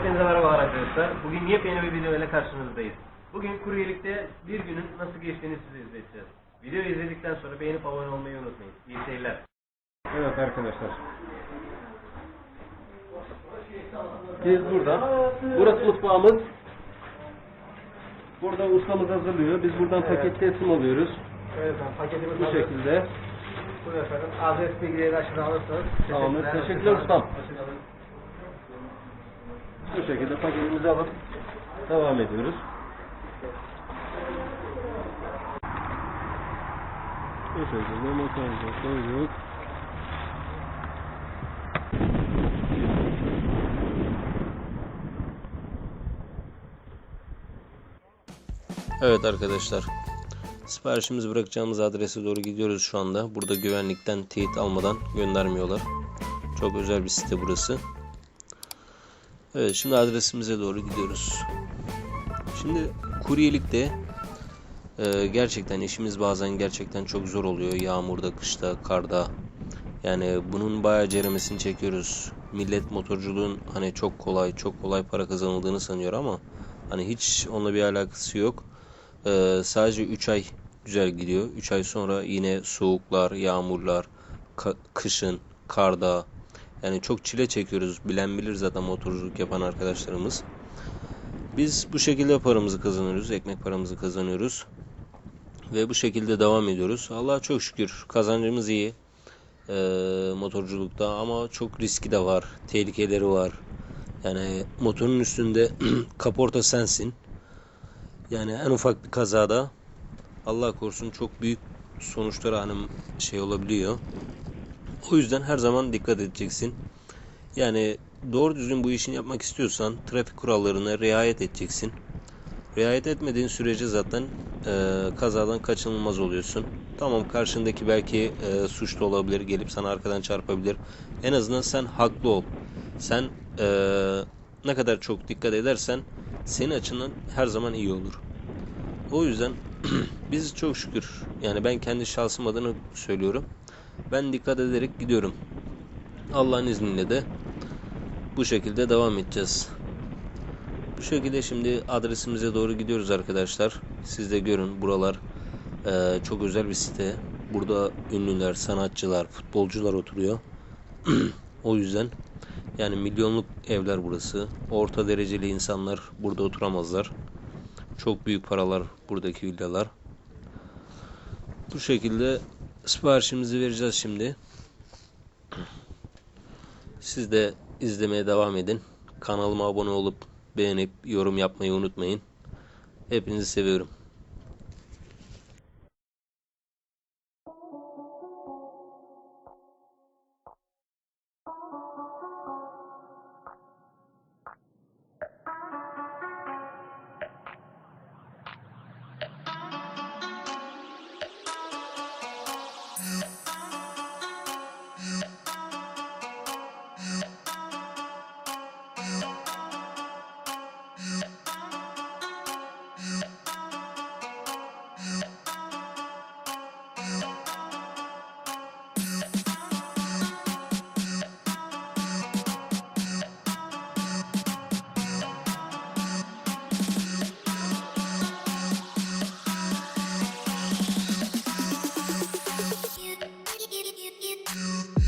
Hepinize merhaba arkadaşlar. Bugün yepyeni bir video ile karşınızdayız. Bugün kuryelikte bir günün nasıl geçtiğini size izleteceğiz. Videoyu izledikten sonra beğenip abone olmayı unutmayın. İyi seyirler. Evet arkadaşlar. Biz burada. Burası mutfağımız. Burada ustamız hazırlıyor. Biz buradan paket teslim alıyoruz. Evet efendim paketimiz Bu hazır. şekilde. Buyurun efendim. Adres bilgileri aşağıdan alırsanız. Tamamdır. Teşekkürler ustam. Hoşçakalın. Bu şekilde paketimizi alıp devam ediyoruz. Bu şekilde motorumuzu koyduk. Evet arkadaşlar. Siparişimizi bırakacağımız adrese doğru gidiyoruz şu anda. Burada güvenlikten teyit almadan göndermiyorlar. Çok özel bir site burası. Evet şimdi adresimize doğru gidiyoruz. Şimdi kuryelikte e, gerçekten işimiz bazen gerçekten çok zor oluyor. Yağmurda, kışta, karda. Yani bunun bayağı ceremesini çekiyoruz. Millet motorculuğun hani çok kolay, çok kolay para kazanıldığını sanıyor ama hani hiç onunla bir alakası yok. Ee, sadece 3 ay güzel gidiyor. 3 ay sonra yine soğuklar, yağmurlar, ka- kışın, karda yani çok çile çekiyoruz. Bilen bilir zaten motorculuk yapan arkadaşlarımız. Biz bu şekilde paramızı kazanıyoruz. Ekmek paramızı kazanıyoruz. Ve bu şekilde devam ediyoruz. Allah'a çok şükür kazancımız iyi. Ee, motorculukta ama çok riski de var. Tehlikeleri var. Yani motorun üstünde kaporta sensin. Yani en ufak bir kazada Allah korusun çok büyük sonuçları hani şey olabiliyor. O yüzden her zaman dikkat edeceksin. Yani doğru düzgün bu işini yapmak istiyorsan trafik kurallarına riayet edeceksin. Riayet etmediğin sürece zaten e, kazadan kaçınılmaz oluyorsun. Tamam karşındaki belki e, suçlu olabilir, gelip sana arkadan çarpabilir. En azından sen haklı ol. Sen e, ne kadar çok dikkat edersen senin açından her zaman iyi olur. O yüzden biz çok şükür yani ben kendi şahsım adına söylüyorum. Ben dikkat ederek gidiyorum. Allah'ın izniyle de bu şekilde devam edeceğiz. Bu şekilde şimdi adresimize doğru gidiyoruz arkadaşlar. Siz de görün buralar eee, çok özel bir site. Burada ünlüler, sanatçılar, futbolcular oturuyor. o yüzden yani milyonluk evler burası. Orta dereceli insanlar burada oturamazlar. Çok büyük paralar buradaki villalar. Bu şekilde siparişimizi vereceğiz şimdi. Siz de izlemeye devam edin. Kanalıma abone olup beğenip yorum yapmayı unutmayın. Hepinizi seviyorum. Yeah. you.